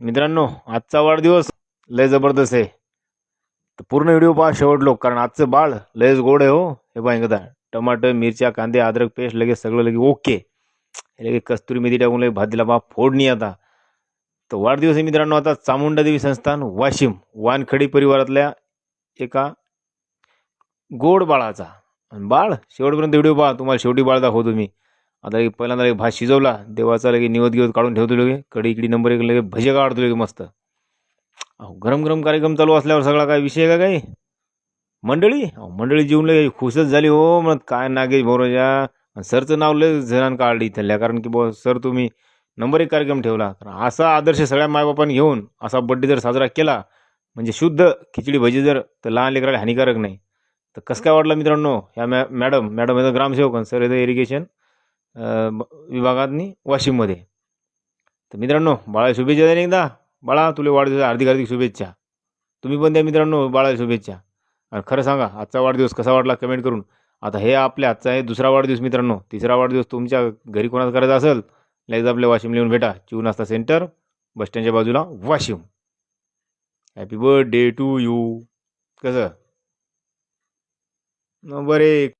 मित्रांनो आजचा वाढदिवस लय जबरदस्त आहे. तर पूर्ण व्हिडिओ पहा शेवट लोक कारण आजचं बाळ लयच गोड आहे हो. हे पहा एकदा टमाटर मिरच्या कांदे अद्रक पेस्ट लगेच सगळं लगे ओके. हे लगे कस्तुरी मेथी टाकून लगे भात दिला बा फोडणी आता. तर वाढदिवस आहे मित्रांनो आता चामुंडा देवी संस्थान वाशिम वानखडी परिवारातल्या एका गोड बाळाचा. आणि बाळ शेवटपर्यंत व्हिडिओ पहा तुम्हाला शेवटी बाळ दाखवतो मी. आता एक पहिल्यांदा लगे भात शिजवला देवाचा लगे निवत गिवत काढून ठेवतो लगे कडी इकडी नंबर एक लगे भजे काढतो लगे मस्त. अहो गरम गरम कार्यक्रम चालू असल्यावर सगळा काय विषय का काही? मंडळी? अहो मंडळी जीवन लगे खुशच झाली हो म्हणत काय नागेश भोरोजा सरचं नाव लय जणांना काढली इथल्या कारण की बुवा सर तुम्ही नंबर एक कार्यक्रम ठेवला. असा आदर्श सगळ्या मायबापांनी घेऊन असा बड्डे जर साजरा केला म्हणजे शुद्ध खिचडी भजी जर तर लहान लेकराला हानिकारक नाही. तर कसं काय वाटलं मित्रांनो ह्या मॅ मॅडम मॅडम येतं ग्रामसेवक सर येतं इरिगेशन विभागातनी वाशिममध्ये. तर मित्रांनो बाळा शुभेच्छा द्या एकदा. बाळा तुला वाढदिवस हार्दिक हार्दिक शुभेच्छा. तुम्ही पण द्या मित्रांनो बाळा शुभेच्छा. आणि खरं सांगा आजचा वाढदिवस कसा वाटला कमेंट करून. आता हे आपल्या आजचा आहे दुसरा वाढदिवस मित्रांनो. तिसरा वाढदिवस तुमच्या घरी कोणाला करायचा असेल लगेच आपल्या वाशिम लिहून भेटा. चिव नास्ता सेंटर बसस्टँडच्या बाजूला Washim. Happy birthday to you कसं? बरे एक.